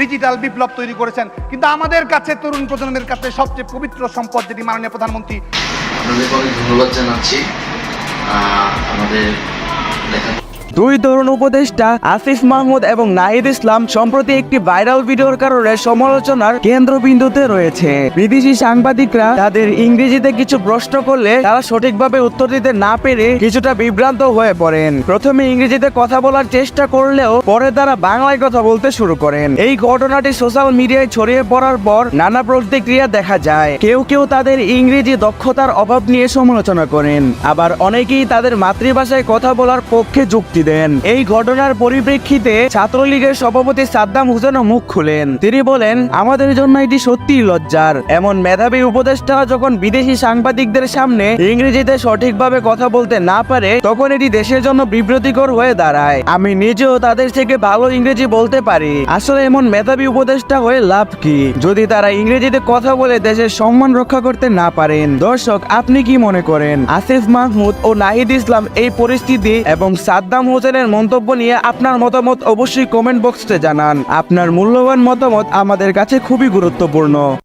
Digital বিপ্লব তৈরি করেছেন। কিন্তু আমাদের কাছে, তরুণ প্রজন্মের কাছে সবচেয়ে পবিত্র সম্পদ যেটি মাননীয় প্রধানমন্ত্রী আপনাদেরকে অনেক ধন্যবাদ জানাচ্ছি। আমাদের লেখা দুই তরুণ উপদেষ্টা আসিফ মাহমুদ এবং নাহিদ ইসলাম সম্প্রতি একটি ভাইরাল ভিডিওর কারণে সমালোচনার কেন্দ্রবিন্দুতে রয়েছে। বিদেশি সাংবাদিকরা তাদের ইংরেজিতে কিছু প্রশ্ন করলে তারা সঠিকভাবে উত্তর দিতে না পেরে কিছুটা বিভ্রান্ত হয়ে পড়েন। প্রথমে ইংরেজিতে কথা বলার চেষ্টা করলেও পরে তারা বাংলায় কথা বলতে শুরু করেন। এই ঘটনাটি সোশ্যাল মিডিয়ায় ছড়িয়ে পড়ার পর নানা প্রতিক্রিয়া দেখা যায়। কেউ কেউ তাদের ইংরেজি দক্ষতার অভাব নিয়ে সমালোচনা করেন। আবার অনেকেই তাদের মাতৃভাষায় কথা বলার পক্ষে যুক্তি দেন। এই ঘটনার পরিপ্রেক্ষিতে ছাত্রলীগের সভাপতি সাদ্দাম হুসেনও মুখ খুলেন। তিনি বলেন, আমাদের জন্য এটি সত্যিই লজ্জার। এমন মেধাবী উপদেষ্টা যখন বিদেশি সাংবাদিকদের সামনে ইংরেজিতে সঠিকভাবে কথা বলতে না পারে, তখন এটি দেশের জন্য বিব্রতিকর হয়ে দাঁড়ায়। আমি নিজেও তাদের থেকে ভালো ইংরেজি বলতে পারি। আসলে এমন মেধাবী উপদেষ্টা হয়ে লাভ কি? যদি তারা ইংরেজিতে কথা বলে দেশের সম্মান রক্ষা করতে না পারেন। দর্শক, আপনি কি মনে করেন? আসিফ মাহমুদ ও নাহিদ ইসলাম এই পরিস্থিতি এবং সাদ্দাম হোসেনের মন্তব্য নিয়ে আপনার মতামত অবশ্যই কমেন্ট বক্সে জানান। আপনার মূল্যবান মতামত আমাদের কাছে খুবই গুরুত্বপূর্ণ।